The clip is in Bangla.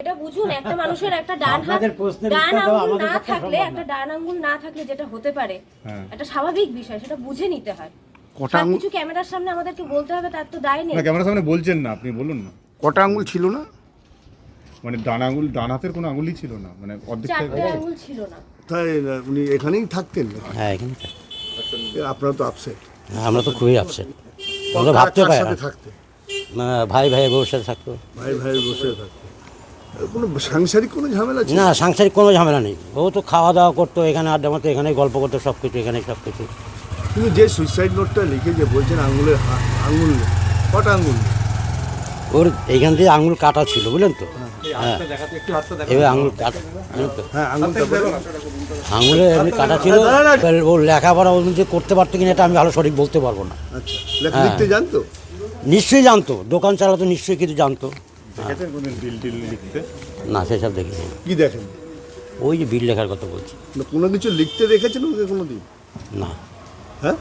এটা বুঝুন একটা মানুষের একটা ডান হাত ডান আঙ্গুল না থাকলে একটা ডান আঙ্গুল না থাকলে যেটা হতে পারে হ্যাঁ। একটা স্বাভাবিক বিষয় সেটা বুঝে নিতে হয়। কটা কিছু ক্যামেরার সামনে আমাদেরকে বলতে হবে তার তো দায় নেই। না ক্যামেরার সামনে বলছেন না আপনি বলুন না। কটা আঙুল ছিল না? মানে ডান আঙুল ডান হাতের কোনো আঙুলই ছিল না মানে অর্ধেক আঙ্গুল ছিল না। তাই উনি এখানেই থাকতেন? হ্যাঁ এখানে। আপনারা তো আপসেট আমরা তো খুবই আপসেট আমরা ভাবতে পারি না। না, ভাই ভাই সাথে থাকতো ভাই ভাই বসে থাকতেন। এ, কোনো সাংসারিক কোনো ঝামেলা ছিল? না সাংসারিক কোনো ঝামেলা নেই। ও তো খাওয়া দাওয়া করতো এখানে আড্ডা মারতো এখানে গল্প করতো সব কিছু এখানে সব কিছু কিন্তু যে সুইসাইড নোটটা লিখে যে বলছেন আঙুলের আঙুল নেই। কটা আঙুল? ওর এইখান থেকে আঙুল কাটা ছিল বুঝলেন তো? হ্যাঁ। এবার আঙুল কাটা হ্যাঁ আঙুলে এমনি কাটা ছিল ও লেখাপড়া ও যে করতে পারতো কিনা এটা আমি ভালো সঠিক বলতে পারব না। আচ্ছা হ্যাঁ। লিখতে জানতো? নিশ্চয়ই জানতো দোকান চালাতো নিশ্চয়ই কিছু জানতো। দেখেছেন বিল টিল লিখতে? না সেসব দেখেছি কি দেখেন? ওই যে বিল লেখার কথা বলছি। না, কোনো কিছু লিখতে দেখেছেন ওকে কোনো দিন? না। হ্যাঁ?